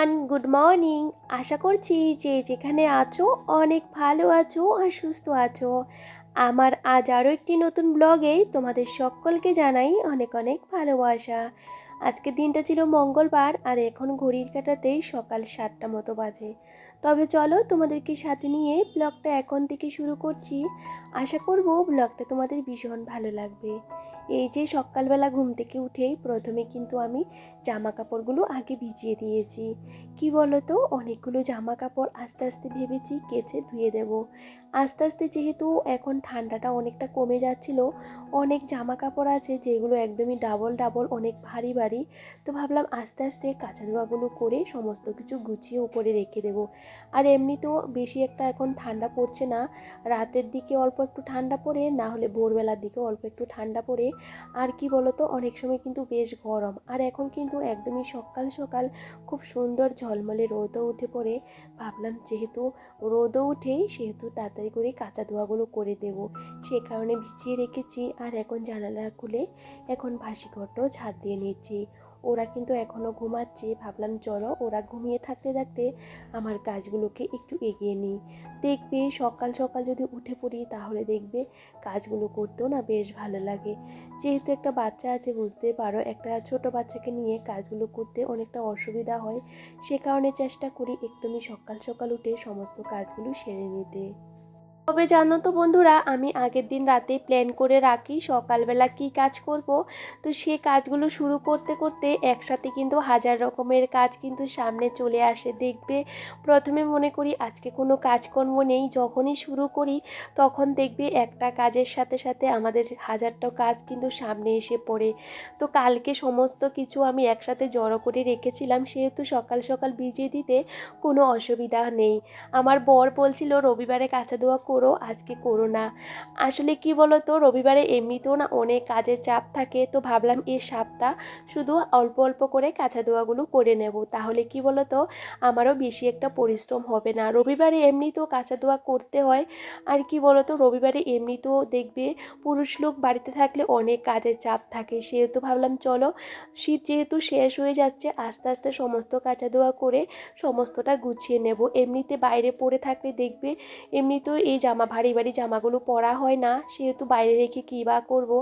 Everyone good morning আশা করছি যে যেখানে আছো অনেক ভালো আছো আর সুস্থ আছো। আমার আজ আরও একটি নতুন ব্লগে তোমাদের সকলকে জানাই অনেক অনেক ভালোবাসা। আজকের দিনটা ছিল মঙ্গলবার আর এখন ঘড়ির কাটাতেই সকাল সাতটা মতো বাজে। তবে চলো তোমাদেরকে সাথে নিয়ে ব্লগটা এখন থেকে শুরু করছি। আশা করব ব্লগটা তোমাদের ভীষণ ভালো লাগবে। এই যে সকালবেলা ঘুম থেকে উঠেই প্রথমে কিন্তু আমি জামা কাপড়গুলো আগে ভিজিয়ে দিয়েছি। কি বলো তো অনেকগুলো জামা কাপড় আস্তে আস্তে ভেবেছি কেচে ধুয়ে দেব। আস্তে আস্তে যেহেতু এখন ঠান্ডাটা অনেকটা কমে যাচ্ছিল, অনেক জামা কাপড় আছে যেগুলো একদমই ডাবল ডাবল অনেক ভারী ভারী, তো ভাবলাম আস্তে আস্তে কাঁচা ধোয়াগুলো করে সমস্ত কিছু গুছিয়ে উপরে রেখে দেব। আর এমনিতেও বেশি একটা এখন ঠান্ডা পড়ছে না, রাতের দিকে অল্প একটু ঠান্ডা পড়ে, না হলে ভোরবেলার দিকে অল্প একটু ঠান্ডা পড়ে আর কি বলতো, অনেক সময় কিন্তু বেশ গরম। আর এখন কিন্তু একদমই সকাল সকাল খুব সুন্দর ঝলমলে রোদও উঠে পড়ে। ভাবলাম যেহেতু রোদও উঠে, সেহেতু তাড়াতাড়ি করে কাঁচা ধোয়াগুলো করে দেব। সে কারণে ভিজিয়ে রেখেছি। আর এখন জানালা খুলে এখন ভাসি ঘরটাও ঝাঁট দিয়ে নিচ্ছি। ওরা কিন্তু এখনও ঘুমাচ্ছে। ভাবলাম, চলো, ওরা ঘুমিয়ে থাকতে থাকতে আমার কাজগুলোকে একটু এগিয়ে নিই। দেখবে, সকাল সকাল যদি উঠে পড়ি, তাহলে দেখবে কাজগুলো করতেও না বেশ ভালো লাগে। যেহেতু একটা বাচ্চা আছে, বুঝতে পারো, একটা ছোট বাচ্চাকে নিয়ে কাজগুলো করতে অনেকটা অসুবিধা হয়। সে কারণে চেষ্টা করি একদমই সকাল সকাল উঠে সমস্ত কাজগুলো সেরে নিতে। তবে জানো তো বন্ধুরা, আমি আগের দিন রাতে প্ল্যান করে রাখি সকালবেলা কি কাজ করব। তো সে কাজগুলো শুরু করতে করতে একসাথে কিন্তু হাজার রকমের কাজ কিন্তু সামনে চলে আসে। দেখবে প্রথমে মনে করি আজকে কোনো কাজকর্ম নেই, যখনই শুরু করি তখন দেখবে একটা কাজের সাথে সাথে আমাদের হাজারটা কাজ কিন্তু সামনে এসে পড়ে। তো কালকে সমস্ত কিছু আমি একসাথে জড়ো করে রেখেছিলাম, সেহেতু সকাল সকাল ভিজিয়ে দিতে কোনো অসুবিধা নেই। আমার বর বলছিল, রবিবারে কাঁচা ধোয়া করো আজকে করো না আসলে কি বলো তো রবিবারে এমনিতেও না অনেক কাজের চাপ থাকে, তো ভাবলাম এই সাপটা শুধু অল্প অল্প করে কাঁচা দোয়াগুলো করে নেব। তাহলে কি বলো তো আমারও বেশি একটা পরিশ্রম হবে না। রবিবারে এমনিতেও কাঁচা দোয়া করতে হয়। আর কি বলো তো রবিবারে এমনিতেও দেখবে পুরুষ লোক বাড়িতে থাকলে অনেক কাজের চাপ থাকে। সেহেতু ভাবলাম চলো, শীত যেহেতু শেষ হয়ে যাচ্ছে, আস্তে আস্তে সমস্ত কাঁচা দোয়া করে সমস্তটা গুছিয়ে নেব। এমনিতে বাইরে পড়ে থাকলে দেখবে, এমনিতেও এই জামা, ভারী ভারী জামাগুলো পরা হয় না। সেহেতু বাইরে রেখে কী বা করব?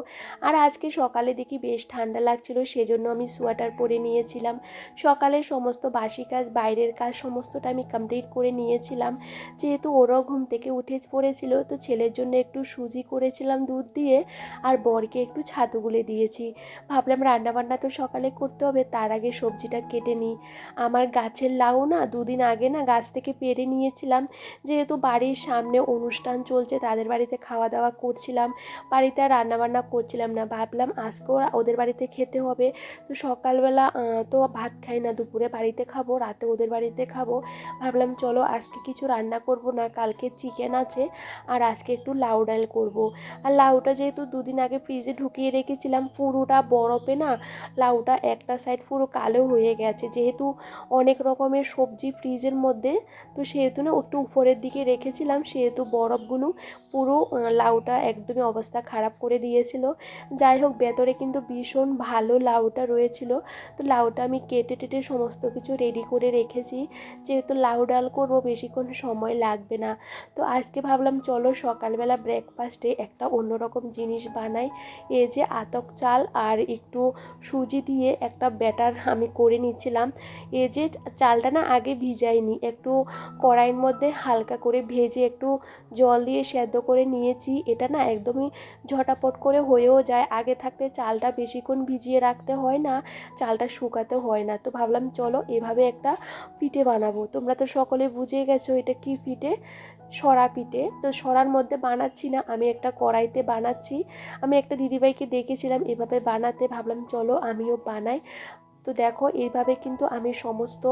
আর আজকে সকালে দেখি বেশ ঠান্ডা লাগছিল, সেজন্য আমি সোয়েটার পরে নিয়েছিলাম। সকালে সমস্ত বাসি কাজ, বাইরের কাজ সমস্তটা আমি কমপ্লিট করে নিয়েছিলাম। যেহেতু ওরাও ঘুম থেকে উঠে পড়েছিল, তো ছেলের জন্য একটু সুজি করেছিলাম দুধ দিয়ে আর বরকে একটু ছাতু গুলে দিয়েছি। ভাবলাম রান্নাবান্না তো সকালে করতে হবে, তার আগে সবজিটা কেটে নিই। আমার গাছের লাউ না দুদিন আগে না গাছ থেকে পেরে নিয়েছিলাম। যেহেতু বাড়ির সামনে অনুষ্ঠান চলছে, তাদের বাড়িতে খাওয়া দাওয়া করছিলাম, বাড়িতে আর রান্নাবান্না করছিলাম না। ভাবলাম আজকেও ওদের বাড়িতে খেতে হবে। তো সকালবেলা তো ভাত খাই না, দুপুরে বাড়িতে খাব, রাতে ওদের বাড়িতে খাব। ভাবলাম চলো আজকে কিছু রান্না করব না, কালকে চিকেন আছে, আর আজকে একটু লাউ ডাল করব। আর লাউটা যেহেতু দুদিন আগে ফ্রিজে ঢুকিয়ে রেখেছিলাম, পুরোটা বরফে না, লাউটা একটা সাইড পুরো কালো হয়ে গেছে। যেহেতু অনেক রকমের সবজি ফ্রিজের মধ্যে, তো সেহেতু না একটু উপরের দিকে রেখেছিলাম, সেহেতু বরফগুলো পুরো লাউটা একদমই অবস্থা খারাপ করে দিয়েছিল। যাই হোক, ভেতরে কিন্তু ভীষণ ভালো লাউটা রয়েছিল। তো লাউটা আমি কেটে টেটে সমস্ত কিছু রেডি করে রেখেছি। যেহেতু লাউ ডাল করব, বেশিক্ষণ সময় লাগবে না। তো আজকে ভাবলাম, চলো সকালবেলা ব্রেকফাস্টে একটা অন্যরকম জিনিস বানাই। এই যে আতক চাল আর একটু সুজি দিয়ে একটা ব্যাটার আমি করে নিচ্ছিলাম। এই যে চালটা না আগে ভিজাইনি, একটু কড়াইয়ের মধ্যে হালকা করে ভেজে একটু জল দিয়ে সেদ্ধ করে নিয়েছি। এটা না একদমই ঝটাপট করে হয়েও যায়। আগে থাকতে চালটা বেশিক্ষণ ভিজিয়ে রাখতে হয় না, চালটা শুকাতে হয় না। তো ভাবলাম চলো এভাবে একটা পিঠে বানাবো। তোমরা তো সকলে বুঝে গেছো এটা কি পিঠে? সরা পিঠে। তো সরার মধ্যে বানাচ্ছি না, আমি একটা কড়াইতে বানাচ্ছি। আমি একটা দিদিভাইকে দেখেছিলাম এভাবে বানাতে। ভাবলাম চলো আমিও বানাই। তো দেখো এইভাবে কিন্তু আমি সমস্ত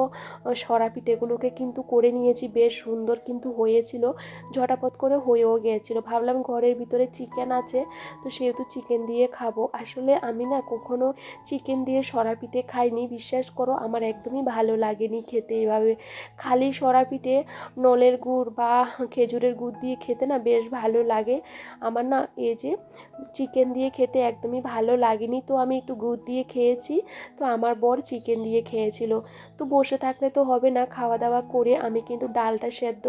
সরা পিঠেগুলোকে কিন্তু করে নিয়েছি। বেশ সুন্দর কিন্তু হয়েছিল, ঝটাপট করে হয়েও গিয়েছিল। ভাবলাম ঘরের ভিতরে চিকেন আছে, তো সেহেতু চিকেন দিয়ে খাব। আসলে আমি না কখনো চিকেন দিয়ে সরা পিঠে খাইনি, বিশ্বাস করো, আমার একদমই ভালো লাগেনি খেতে এভাবে। খালি সরা পিঠে নলের গুড় বা খেজুরের গুড় দিয়ে খেতে না বেশ ভালো লাগে। আমার না এই যে চিকেন দিয়ে খেতে একদমই ভালো লাগেনি, তো আমি একটু গুড় দিয়ে খেয়েছি। তো আমার বর চিকেন দিয়ে খেয়েছিল। তো বসে থাকলে তো হবে না খাওয়া দাওয়া করে আমি কিন্তু ডালটা সেদ্ধ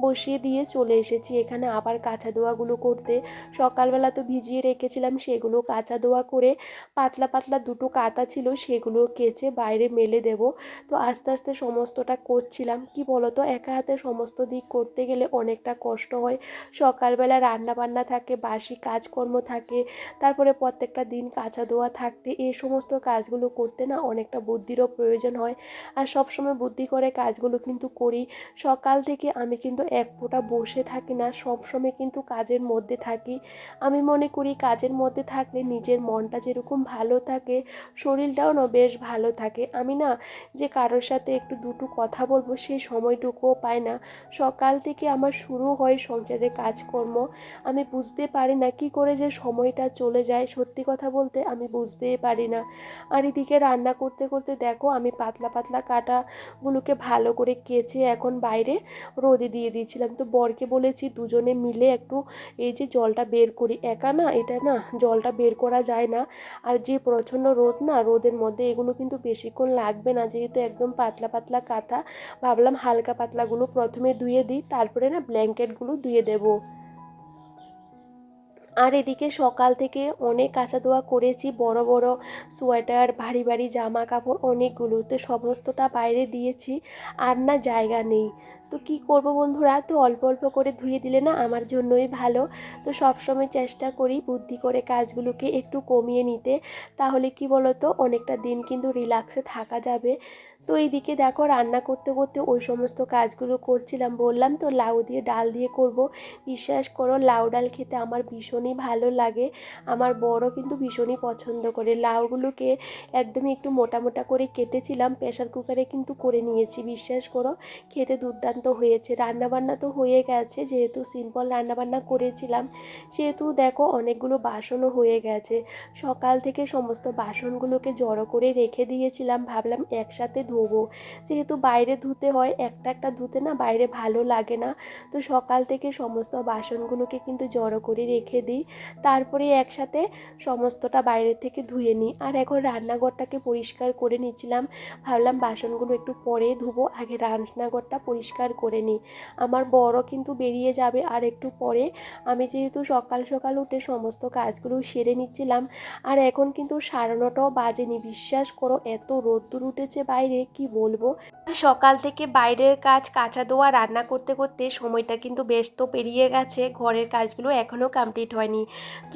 বসিয়ে দিয়ে চলে এসেছি। এখানে আবার কাঁচা দোয়াগুলো করতে। সকালবেলা তো ভিজিয়ে রেখেছিলাম, সেগুলো কাঁচা দোয়া করে পাতলা পাতলা দুটো কাতা ছিল, সেগুলো কেচে বাইরে মেলে দেব। তো আস্তে আস্তে সমস্তটা করছিলাম। কি বলতো, একা হাতে সমস্ত দিক করতে গেলে অনেকটা কষ্ট হয়। সকালবেলা রান্না বান্না থাকে, বাসি কাজকর্ম থাকে, তারপরে প্রত্যেকটা দিন কাঁচা দোয়া থাকতে। এই সমস্ত কাজগুলো করতে না অনেকটা বুদ্ধিরও প্রয়োজন হয়। আর সবসময় বুদ্ধি করে কাজগুলো কিন্তু করি। সকাল থেকে আমি কিন্তু এক ফোঁটা বসে থাকি না, সবসময় কিন্তু কাজের মধ্যে থাকি। আমি মনে করি কাজের মধ্যে থাকলে নিজের মনটা যেরকম ভালো থাকে, শরীরটাও না বেশ ভালো থাকে। আমি না যে কারোর সাথে একটু দুটো কথা বলব সেই সময়টুকুও পাই না। সকাল থেকে আমার শুরু হয় সংসারের কাজকর্ম। আমি বুঝতে পারি না কি করে যে সময়টা চলে যায়। সত্যি কথা বলতে আমি বুঝতেই পারি না। আর এদিকে রান্না করতে করতে দেখো আমি পাতলা পাতলা কাটাগুলোকে ভালো করে কেচে এখন বাইরে রোদে দিয়ে দিয়েছিলাম। তো বরকে বলেছি দুজনে মিলে একটু এই যে জলটা বের করি। একা না, এটা না জলটা বের করা যায় না। আর যে প্রচণ্ড রোদ না, রোদের মধ্যে এগুলো কিন্তু বেশিক্ষণ লাগবে না। যেহেতু একদম পাতলা পাতলা কাঁথা, ভাবলাম হালকা পাতলাগুলো প্রথমে ধুয়ে দিই, তারপরে না ব্ল্যাঙ্কেটগুলো ধুয়ে দেবো। আর এদিকে সকাল থেকে অনেক কাঁচা দোয়া করেছি, বড় বড় সোয়েটার, ভারী ভারী জামা কাপড় অনেকগুলো। তো সমস্তটা বাইরে দিয়েছি, আর না জায়গা নেই। তো কি করব বন্ধুরা? তো অল্প অল্প করে ধুয়ে দিলে না আমার জন্যই ভালো। তো সবসময় চেষ্টা করি বুদ্ধি করে কাজগুলোকে একটু কমিয়ে নিতে। তাহলে কি বলতো? অনেকটা দিন কিন্তু রিল্যাক্সে থাকা যাবে। তো এইদিকে দেখো রান্না করতে করতে ওই সমস্ত কাজগুলো করছিলাম। বললাম তো লাউ দিয়ে ডাল দিয়ে করব। বিশ্বাস করো লাউ ডাল খেতে আমার ভীষণই ভালো লাগে। আমার বড় কিন্তু ভীষণই পছন্দ করে। লাউগুলোকে একদমই একটু মোটা মোটা করে কেটেছিলাম প্রেশার কুকারে কিন্তু করে নিয়েছি। বিশ্বাস করো খেতে দুর্দান্ত হয়েছে। রান্নাবান্না তো হয়ে গেছে, যেহেতু সিম্পল রান্নাবান্না করেছিলাম, সেহেতু দেখো অনেকগুলো বাসনও হয়ে গেছে। সকাল থেকে সমস্ত বাসনগুলোকে জড়ো করে রেখে দিয়েছিলাম। ভাবলাম একসাথে ধোবো। যেহেতু বাইরে ধুতে হয়, একটা একটা ধুতে না বাইরে ভালো লাগে না। তো সকাল থেকে সমস্ত বাসনগুলোকে কিন্তু জড়ো করে রেখে দিই। তারপরে একসাথে সমস্তটা বাইরে থেকে ধুয়ে নিই। আর এখন রান্নাঘরটাকে পরিষ্কার করে নিচ্ছিলাম। ভাবলাম বাসনগুলো একটু পরে ধুবো। আগে রান্নাঘরটা পরিষ্কার করে নিই। আমার বড় কিন্তু বেরিয়ে যাবে আর একটু পরে। আমি যেহেতু সকাল সকাল উঠে সমস্ত কাজগুলো সেরে নিচ্ছিলাম। আর এখন কিন্তু সাড়ে নটাও বাজেনি। বিশ্বাস করো, এত রোদ্দুর উঠেছে বাইরে। কি বলব? সকাল থেকে বাইরের কাজ কাঁচা দোয়া রান্না করতে করতে সময়টা কিন্তু বেশ তো পেরিয়ে গেছে। ঘরের কাজগুলো এখনও কমপ্লিট হয়নি।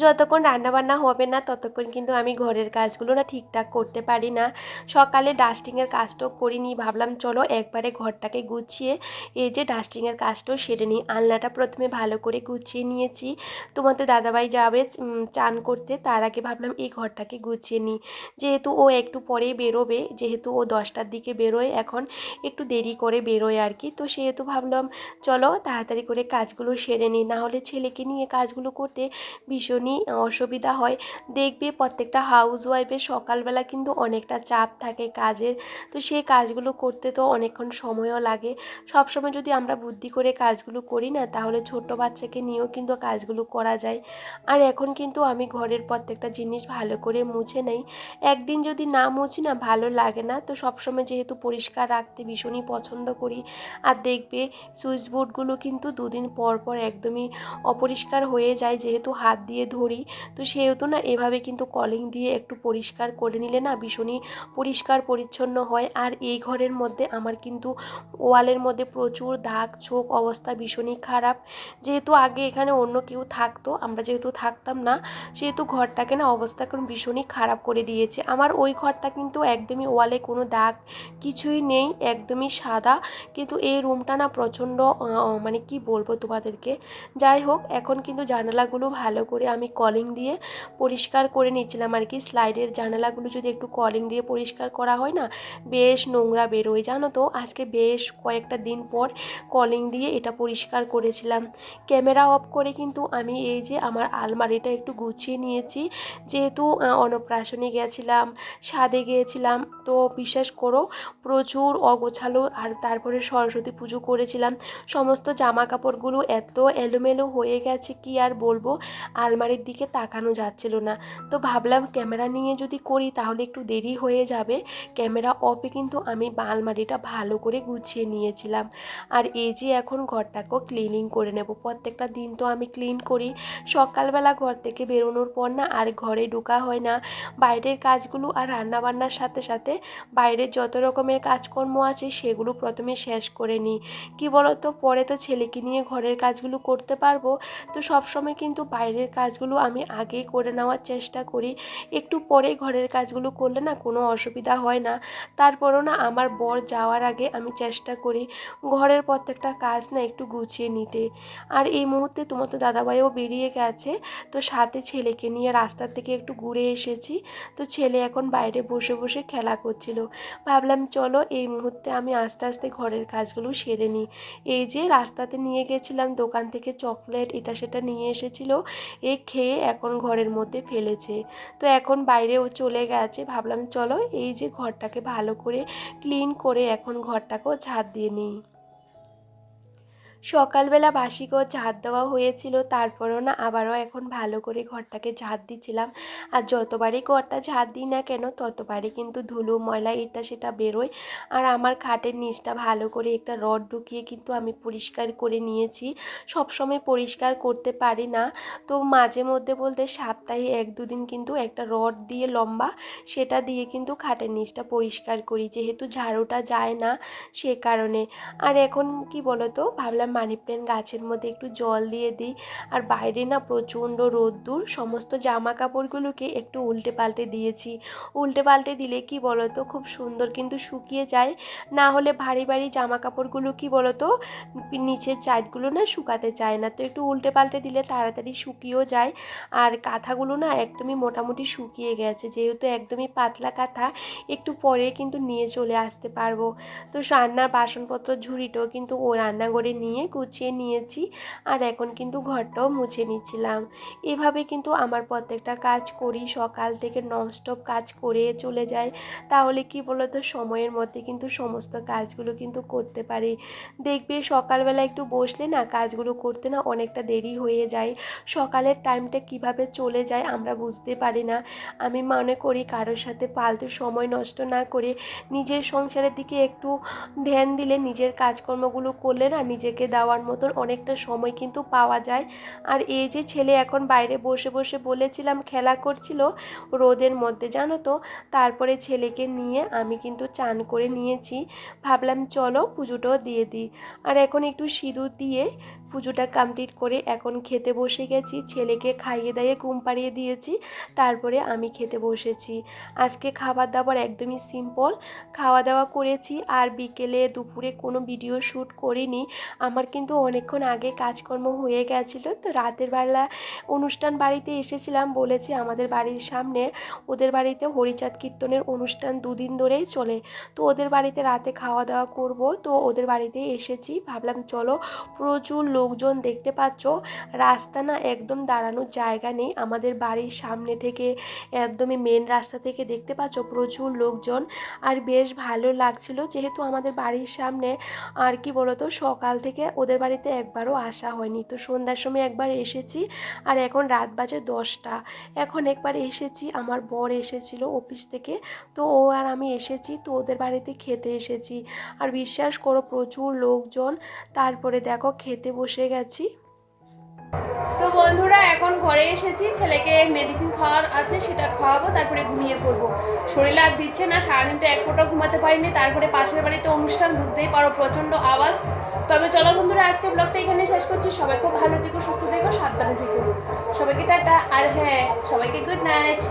যতক্ষণ রান্নাবান্না হবে না, ততক্ষণ কিন্তু আমি ঘরের কাজগুলো না ঠিকঠাক করতে পারি না। সকালে ডাস্টিংয়ের কাজটাও করিনি, ভাবলাম চলো একবারে ঘরটাকে গুছিয়ে এই যে ডাস্টিংয়ের কাজটাও সেরে নিই। আলনাটা প্রথমে ভালো করে গুছিয়ে নিয়েছি। তোমাদের দাদাভাই যাবে চান করতে, তার আগে ভাবলাম এই ঘরটাকে গুছিয়ে নিই। যেহেতু ও একটু পরেই বেরোবে, যেহেতু ও দশটার দিকে বেরোয়। এখন একটু দেরি করে বেরোয় আর কি। তো সেহেতু ভাবলাম, চলো তাড়াতাড়ি করে কাজগুলো সেরে নিই। নাহলে ছেলেকে নিয়ে কাজগুলো করতে ভীষণই অসুবিধা হয়। দেখবে প্রত্যেকটা হাউস ওয়াইফের সকালবেলা কিন্তু অনেকটা চাপ থাকে কাজের। তো সেই কাজগুলো করতে তো অনেকক্ষণ সময়ও লাগে। সবসময় যদি আমরা বুদ্ধি করে কাজগুলো করি না, তাহলে ছোট বাচ্চাকে নিয়েও কিন্তু কাজগুলো করা যায়। আর এখন কিন্তু আমি ঘরের প্রত্যেকটা জিনিস ভালো করে মুছে নেই। একদিন যদি না মুছি না, ভালো লাগে না। তো সবসময় যেহেতু পরিষ্কার রাখতে ভীষণই পছন্দ করি। আর দেখবে সুইচ বোর্ডগুলো কিন্তু দুদিন পর পর একদমই অপরিষ্কার হয়ে যায় যেহেতু হাত দিয়ে ধরি। তো সেহেতু না এভাবে কিন্তু কলিং দিয়ে একটু পরিষ্কার করে নিলে না ভীষণই পরিষ্কার পরিচ্ছন্ন হয়। আর এই ঘরের মধ্যে আমার কিন্তু ওয়ালের মধ্যে প্রচুর দাগ, ছোপ অবস্থা ভীষণই খারাপ। যেহেতু আগে এখানে অন্য কেউ থাকতো, আমরা যেহেতু থাকতাম না, সেহেতু ঘরটাকে না অবস্থা এখন ভীষণই খারাপ করে দিয়েছে। আমার ওই ঘরটা কিন্তু একদমই ওয়ালে কোনো দাগ কিছুই নেই, একদমই সাদা। কিন্তু এই রুমটা না প্রচণ্ড মানে কি বলব তোমাদেরকে? যাই হোক, এখন কিন্তু জানালাগুলো ভালো করে আমি কলিং দিয়ে পরিষ্কার করে নিচ্ছিলাম আর কি। স্লাইডের জানালাগুলো যদি একটু কলিং দিয়ে পরিষ্কার করা হয় না, বেশ নোংরা বেরোয়। জানো তো, আজকে বেশ কয়েকটা দিন পর কলিং দিয়ে এটা পরিষ্কার করেছিলাম। ক্যামেরা অফ করে কিন্তু আমি এই যে আমার আলমারিটা একটু গুছিয়ে নিয়েছি। যেহেতু অন্নপ্রাশনে গেছিলাম স্বাদে গিয়েছিলাম তো বিশ্বাস করো প্রচুর অগোছালো আর তারপরে সরস্বতী পুজো করেছিলাম। সমস্ত জামা কাপড়গুলো এত এলোমেলো হয়ে গেছে, কি আর বলব? আলমারির দিকে তাকানো যাচ্ছিল না। তো ভাবলাম ক্যামেরা নিয়ে যদি করি তাহলে একটু দেরি হয়ে যাবে। ক্যামেরা অফে কিন্তু আমি আলমারিটা ভালো করে গুছিয়ে নিয়েছিলাম। আর এই যে এখন ঘরটাকেও ক্লিনিং করে নেব। প্রত্যেকটা দিন তো আমি ক্লিন করি। সকালবেলা ঘর থেকে বেরোনোর পর না আর ঘরে ঢোকা হয় না। বাইরের কাজগুলো আর রান্নাবান্নার সাথে সাথে বাইরের যত রকমের কাজকর্ম আছে সেগুলো প্রথমে শেষ করে নিই। কী বলতো? পরে তো ছেলেকে নিয়ে ঘরের কাজগুলো করতে পারব। তো সবসময় কিন্তু বাইরের কাজগুলো আমি আগেই করে নেওয়ার চেষ্টা করি। একটু পরে ঘরের কাজগুলো করলে না কোনো অসুবিধা হয় না। তারপরও না আমার বর যাওয়ার আগে আমি চেষ্টা করি ঘরের প্রত্যেকটা কাজ না একটু গুছিয়ে নিতে। আর এই মুহূর্তে তোমার তো দাদাভাইও বেরিয়ে গেছে। তো সাথে ছেলেকে নিয়ে রাস্তার থেকে একটু ঘুরে এসেছি। তো ছেলে এখন বাইরে বসে বসে খেলা করছিল। ভাবলাম, চলো এই মুহূর্তে আমি আস্তে আস্তে ঘরের কাজগুলো সেরে নিই। এই যে রাস্তাতে নিয়ে গেছিলাম, দোকান থেকে চকলেট, এটা সেটা নিয়ে এসেছিল। এ খেয়ে এখন ঘরের মধ্যে ফেলেছে। তো এখন বাইরেও চলে গেছে। ভাবলাম, চলো এই যে ঘরটাকে ভালো করে ক্লিন করে এখন ঘরটাকেও ছাদ দিয়ে নিই। সকালবেলা বাসি করে ঝাঁট দেওয়া হয়েছিল, তারপরেও না আবারও এখন ভালো করে ঘরটাকে ঝাঁট দিচ্ছিলাম। আর যতবারই ঘরটা ঝাঁট দিই না কেন, ততবারই কিন্তু ধুলো, ময়লা এটা সেটা বেরোয়। আর আমার খাটের নিচটা ভালো করে একটা রড ঢুকিয়ে কিন্তু আমি পরিষ্কার করে নিয়েছি। সবসময় পরিষ্কার করতে পারি না। তো মাঝে মধ্যে বলতে সপ্তাহে এক দুদিন কিন্তু একটা রড দিয়ে লম্বা সেটা দিয়ে কিন্তু খাটের নিচটা পরিষ্কার করি। যেহেতু ঝাড়ুটা যায় না সে কারণে। আর এখন কি বলতো, ভাবলাম মানি প্ল্যান্ট গাছের মধ্যে একটু জল দিয়ে দিই। আর বাইরে না প্রচণ্ড রোদ্দুর, সমস্ত জামা কাপড়গুলোকে একটু উল্টে পাল্টে দিয়েছি। উল্টে পাল্টে দিলে কি বলতো, খুব সুন্দর কিন্তু শুকিয়ে যায়। না হলে ভারী ভারী জামা কাপড়গুলো কি বলতো, নিচের চাইটগুলো না শুকাতে চায় না। তো একটু উল্টে পাল্টে দিলে তাড়াতাড়ি শুকিয়েও যায়। আর কাঁথাগুলো না একদমই মোটামুটি শুকিয়ে গেছে। যেহেতু একদমই পাতলা কাঁথা, একটু পরে কিন্তু নিয়ে চলে আসতে পারব। তো রান্নার বাসনপত্র, ঝুড়িটাও কিন্তু ও রান্নাঘরে নিয়ে গুছিয়ে নিয়েছি আর এখন কিন্তু ঘরটাও মুছে নিচ্ছিলাম। এভাবে কিন্তু আমার প্রত্যেকটা কাজ করি, সকাল থেকে ননস্টপ কাজ করে চলে যায় তাহলে কি বলতো, সময়ের মধ্যে কিন্তু সমস্ত কাজগুলো কিন্তু করতে পারি। দেখবে সকালবেলা একটু বসলে না কাজগুলো করতে না অনেকটা দেরি হয়ে যায়। সকালের টাইমটা কীভাবে চলে যায় আমরা বুঝতে পারি না। আমি মনে করি কারোর সাথে পালতু সময় নষ্ট না করে নিজের সংসারের দিকে একটু ধ্যান দিলে, নিজের কাজকর্মগুলো করলে না নিজেকে দেওয়ার মতন অনেকটা সময় কিন্তু পাওয়া যায়। আর এই যে ছেলে এখন বাইরে বসে বসে বলেছিলাম, খেলা করছিল রোদের মধ্যে, জানো তো? তারপরে ছেলেকে নিয়ে আমি কিন্তু চান করে নিয়েছি। ভাবলাম, চলো পুজোটাও দিয়ে দিই। আর এখন একটু সিঁদুর দিয়ে পুজোটা কমপ্লিট করে এখন খেতে বসে গেছি। ছেলেকে খাইয়ে দাইয়ে ঘুম পাড়িয়ে দিয়েছি। তারপরে আমি খেতে বসেছি। আজকে খাবার দাবার একদমই সিম্পল খাওয়া দাওয়া করেছি। আর বিকেলে দুপুরে কোনো ভিডিও শ্যুট করিনি। আমার কিন্তু অনেকক্ষণ আগে কাজকর্ম হয়ে গেছিল। তো রাতের বেলা অনুষ্ঠান বাড়িতে এসেছিলাম বলেছি আমাদের বাড়ির সামনে। ওদের বাড়িতে হরিচাঁদ কীর্তনের অনুষ্ঠান দুদিন ধরেই চলে। তো ওদের বাড়িতে রাতে খাওয়া দাওয়া করব। তো ওদের বাড়িতে এসেছি। ভাবলাম, চলো, প্রচুর লোকজন দেখতে পাচ্ছ। রাস্তা না একদম দাঁড়ানোর জায়গা নেই। আমাদের বাড়ির সামনে থেকে একদমই মেন রাস্তা থেকে দেখতে পাচ্ছ প্রচুর লোকজন। আর বেশ ভালো লাগছিল যেহেতু আমাদের বাড়ির সামনে আর কি বলতো সকাল থেকে ওদের বাড়িতে একবারও আসা হয়নি। তো সন্ধ্যার সময় একবার এসেছি আর এখন রাত বাজে দশটা। এখন একবার এসেছি, আমার বর এসেছিল অফিস থেকে। তো ও আর আমি এসেছি, তো ওদের বাড়িতে খেতে এসেছি। আর বিশ্বাস করো, প্রচুর লোকজন। তারপরে দেখো, খেতে বসে গেছি। বন্ধুরা, এখন ঘরে এসেছি, ছেলেকে মেডিসিন খাওয়ার আছে, সেটা খাওয়াবো, তারপরে ঘুমিয়ে পড়ব। শরীর আর দিচ্ছে না সারাদিন তো এক ফোটাও ঘুমাতে পারিনি, তারপরে পাশের বাড়িতে অনুষ্ঠান, বুঝতেই পারো প্রচণ্ড আওয়াজ। তবে চলো বন্ধুরা, আজকে ব্লগটা এখানে শেষ করছি। সবাই খুব ভালো থেকো, সুস্থ থেকো, সাবধানে থেকো। সবাইকে টাটা, আর হ্যাঁ সবাইকে গুড নাইট